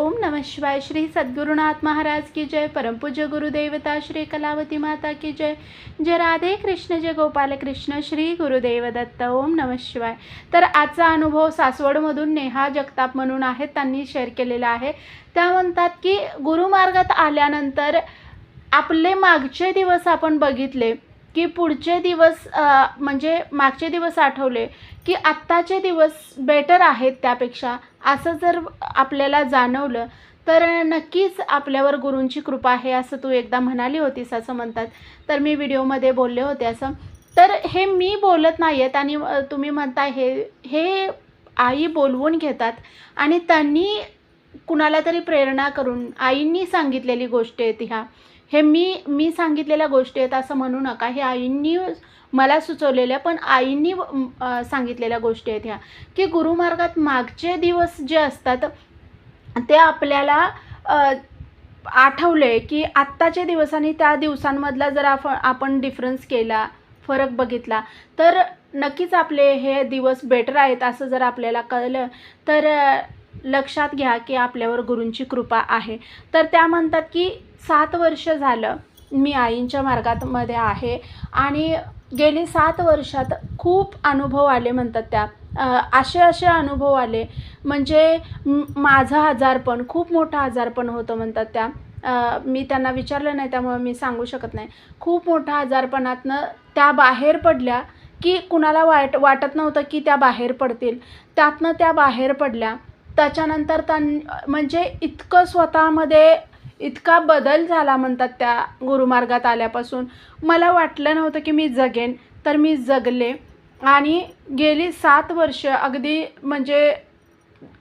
ओम नमः शिवाय श्री सद्गुरुनाथ महाराज की जय परमपूज्य गुरुदेवता श्री कलावती माता की जय। जय राधे कृष्ण जय गोपाल कृष्ण श्री गुरुदेव दत्त ओम नमः शिवाय। तर आजचा अनुभव सासवडमधून नेहा जगताप म्हणून आहेत त्यांनी शेअर केलेला आहे. त्या म्हणतात की गुरुमार्गात आल्यानंतर आपले मागचे दिवस आपण बघितले की पुढचे दिवस म्हणजे मागचे दिवस आठवले. की आत्ताचे दिवस बेटर आहेत त्यापेक्षा. असं जर आपल्याला जाणवलं तर नक्कीच आपल्यावर गुरूंची कृपा आहे असं तू एकदा म्हणाली होतीस असं म्हणतात. तर मी व्हिडिओमध्ये बोलले होते असं. तर हे मी बोलत नाही आहेत आणि तुम्ही म्हणताय हे हे आई बोलवून घेतात आणि त्यांनी कुणाला तरी प्रेरणा करून आईंनी सांगितलेली गोष्ट आहेत ह्या. हे मी मी सांगितलेल्या गोष्टी आहेत असं म्हणू नका. हे आईंनी मला सुचवलेल्या पण आईंनी सांगितलेल्या गोष्टी आहेत ह्या. की गुरुमार्गात मागचे दिवस जे असतात ते आपल्याला आठवले की आत्ताचे दिवस आणि त्या दिवसांमधला जर आपण आपण डिफरन्स केला फरक बघितला तर नक्कीच आपले हे दिवस बेटर आहेत असं जर आपल्याला कळलं तर लक्षात घ्या की आपल्यावर गुरूंची कृपा आहे. तर त्या म्हणतात की सात वर्ष झालं मी आईंच्या मार्गात मध्ये आहे आणि गेली सात वर्षात खूप अनुभव आले म्हणतात त्या. असे असे अनुभव आले. म्हणजे माझं आजारपण खूप मोठं आजारपण होतं म्हणतात त्या. मी त्यांना विचारलं नाही त्यामुळे मी सांगू शकत नाही. खूप मोठ्या आजारपणातनं त्या बाहेर पडल्या की कुणाला वाट वाटत नव्हतं की त्या बाहेर पडतील. त्यातनं त्या बाहेर पडल्या त्याच्यानंतर त्यां म्हणजे इतकं स्वतःमध्ये इतका बदल झाला म्हणतात त्या गुरुमार्गात आल्यापासून. मला वाटलं नव्हतं की मी जगेन तर मी जगले. आणि गेली सात वर्ष अगदी म्हणजे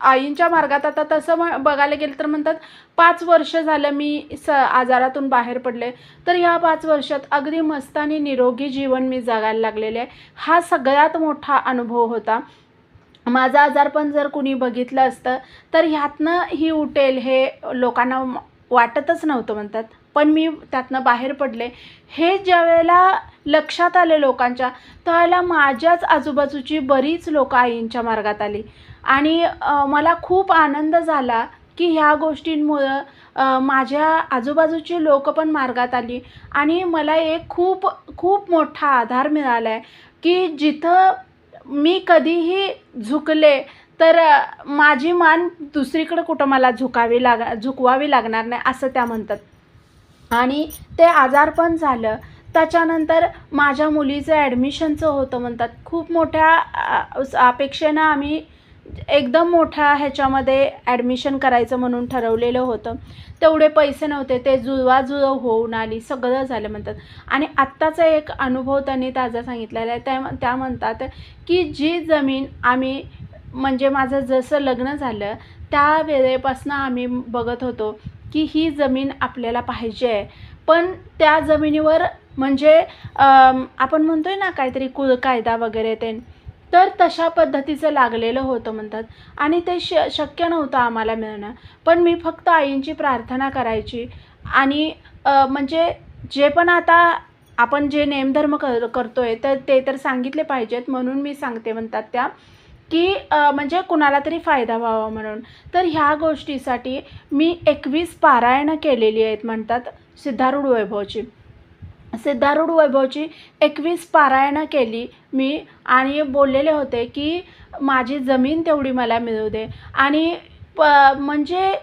आईंच्या मार्गात आता तसं म बघायला गेलं तर म्हणतात पाच वर्ष झालं मी स आजारातून बाहेर पडले. तर ह्या पाच वर्षात अगदी मस्त आणि निरोगी जीवन मी जगायला लागलेले आहे. हा सगळ्यात मोठा अनुभव होता. माझं आजारपण जर कुणी बघितलं असतं तर ह्यातनं ही उठेल हे लोकांना वाटतच नव्हतं म्हणतात. पण मी त्यातनं बाहेर पडले. हे ज्या वेळेला लक्षात आले लोकांच्या त्यावेळेला माझ्याच आजूबाजूची बरीच लोकं आईंच्या मार्गात आली. आणि मला खूप आनंद झाला की ह्या गोष्टींमुळं माझ्या आजूबाजूची लोकं पण मार्गात आली. आणि मला एक खूप खूप मोठा आधार मिळाला आहे की जिथं मी कधीही झुकले तर माझी मान दुसरीकडं कुठं मला झुकावी लाग झुकवावी लागणार नाही असं त्या म्हणतात. आणि ते आजारपण झालं. त्याच्यानंतर माझ्या मुलीचं ॲडमिशनचं होतं म्हणतात. खूप मोठ्या अपेक्षेनं आम्ही एकदम मोठ्या ह्याच्यामध्ये ॲडमिशन करायचं म्हणून ठरवलेलं होतं. तेवढे पैसे नव्हते ते जुळवाजुळव होऊन आली सगळं झालं म्हणतात. आणि आत्ताचा एक अनुभव त्यांनी ताजा सांगितलेला आहे. त्या त्या म्हणतात की जी जमीन आम्ही म्हणजे माझं जसं लग्न झालं त्या वेळेपासून आम्ही बघत होतो की ही जमीन आपल्याला पाहिजे. आहे पण त्या जमिनीवर म्हणजे आपण आपण म्हणतोय ना काहीतरी कुल कायदा वगैरे ते तर तशा पद्धतीचं लागलेलं होतं म्हणतात. आणि ते श शक्य नव्हतं आम्हाला मिळणं. पण मी फक्त आईंची प्रार्थना करायची. आणि म्हणजे जे पण आता आपण जे नेमधर्म कर करतोय तर ते तर सांगितले पाहिजेत. म्हणून मी सांगते म्हणतात त्या की म्हणजे कुणाला तरी फायदा व्हावा म्हणून. तर ह्या गोष्टीसाठी मी एकवीस पारायणं केलेली आहेत म्हणतात सिद्धारूढ वैभवची. सिद्धारूढ वैभवची एकवीस पारायणं केली मी आणि बोललेले होते की माझी जमीन तेवढी मला मिळू दे. आणि प म्हणजे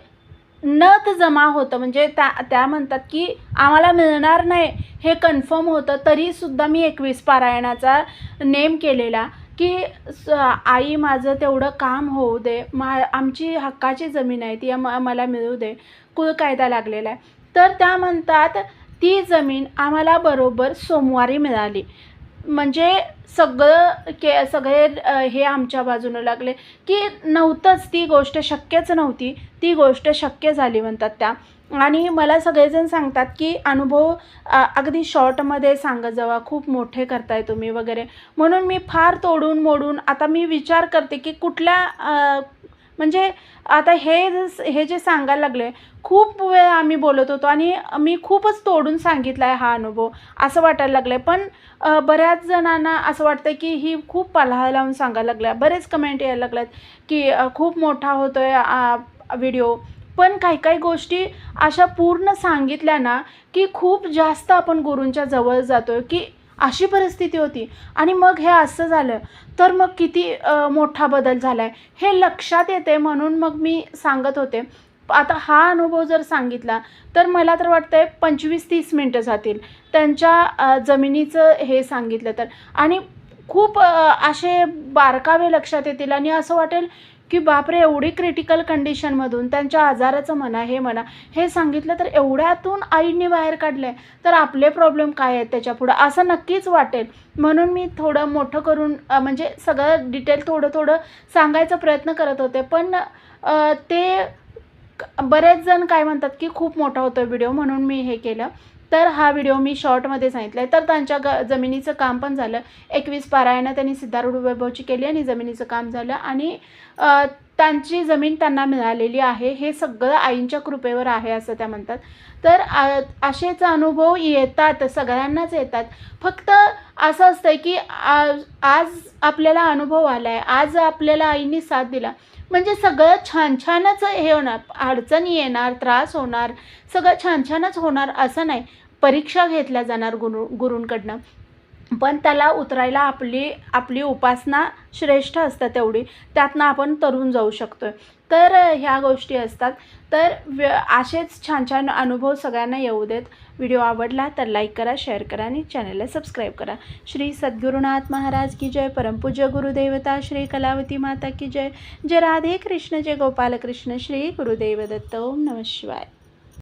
नत जमा होतं म्हणजे त्या त्या म्हणतात की आम्हाला मिळणार नाही हे कन्फर्म होतं तरीसुद्धा मी एकवीस पारायणाचा नेम केलेला की स आई माझं तेवढं काम होऊ दे मा आमची हक्काची जमीन आहे ती मला मिळू दे कुल कायदा लागलेला आहे. तर त्या म्हणतात ती जमीन आम्हाला बरोबर सोमवारी मिळाली. म्हणजे सगळं के सगळे हे आमच्या बाजूनं लागले की नव्हतंच ती गोष्ट शक्यच नव्हती. ती गोष्ट शक्य झाली म्हणतात त्या. आणि मला सगळेजण सांगतात की अनुभव अगदी शॉर्टमध्ये सांगत जावा खूप मोठे करताय तुम्ही वगैरे. म्हणून मी फार तोडून मोडून आता मी विचार करते की कुठल्या म्हणजे आता हे जस हे जे सांगायला लागले खूप वेळ आम्ही बोलत होतो आणि मी खूपच तोडून सांगितला आहे हा अनुभव असं वाटायला लागलं आहे पण बऱ्याच जणांना असं वाटतं की ही खूप पालहा लावून सांगायला लागल्या. बरेच कमेंट यायला लागल्यात की खूप मोठा होतो आहे व्हिडिओ पण काही काही गोष्टी अशा पूर्ण सांगितल्या ना की खूप जास्त आपण गुरूंच्या जवळ जातो की अशी परिस्थिती होती. आणि मग हे असं झालं. तर मग किती मोठा बदल झाला आहे हे लक्षात येते म्हणून मग मी सांगत होते. आता हा अनुभव जर सांगितला तर मला तर वाटतं आहे पंचवीस तीस मिनटं जातील. त्यांच्या जमिनीचं हे सांगितलं तर. आणि खूप असे बारकावे लक्षात येतील. आणि असं वाटेल की बापरे एवढी क्रिटिकल कंडिशनमधून त्यांच्या आजाराचं म्हणा हे म्हणा हे सांगितलं तर एवढ्यातून आईने बाहेर काढलं आहे तर आपले प्रॉब्लेम काय आहेत त्याच्यापुढं असं नक्कीच वाटेल. म्हणून मी थोडं मोठं करून म्हणजे सगळं डिटेल थोडं थोडं सांगायचा प्रयत्न करत होते. पण ते बरेच जण काय म्हणतात की खूप मोठा होतो व्हिडिओ म्हणून मी हे केलं. तर हा व्हिडिओ मी शॉर्टमध्ये सांगितला आहे तर त्यांच्या ग जमिनीचं काम पण झालं. एकवीस पारायणं त्यांनी सिद्धारूढ वैभवची केली आणि जमिनीचं काम झालं. आणि त्यांची जमीन त्यांना मिळालेली आहे. हे सगळं आईंच्या कृपेवर आहे असं त्या म्हणतात. तर आ- असेच अनुभव येतात. सगळ्यांनाच येतात. फक्त असं असतं की आज आज आपल्याला अनुभव आला आहे आज आपल्याला आईंनी साथ दिला. म्हणजे सगळं छान छानच हे होणार अडचणी येणार त्रास होणार सगळं छान छानच होणार असं नाही. परीक्षा घेतल्या जाणार गुरु गुरूंकडनं. पण त्याला उतरायला आपली आपली उपासना श्रेष्ठ असतं तेवढी. त्यातनं आपण तरून जाऊ शकतो तर ह्या गोष्टी असतात. तर व्य असेच छान छान अनुभव सगळ्यांना येऊ देत. व्हिडिओ आवडला तर लाईक करा शेअर करा आणि चॅनलला सबस्क्राईब करा. श्री सद्गुरुनाथ महाराज की जय. परमपूज्य गुरुदेवता श्री कलावती माता की जय. जय राधे कृष्ण जय गोपाल कृष्ण श्री गुरुदेव दत्त ओम नम शिवाय.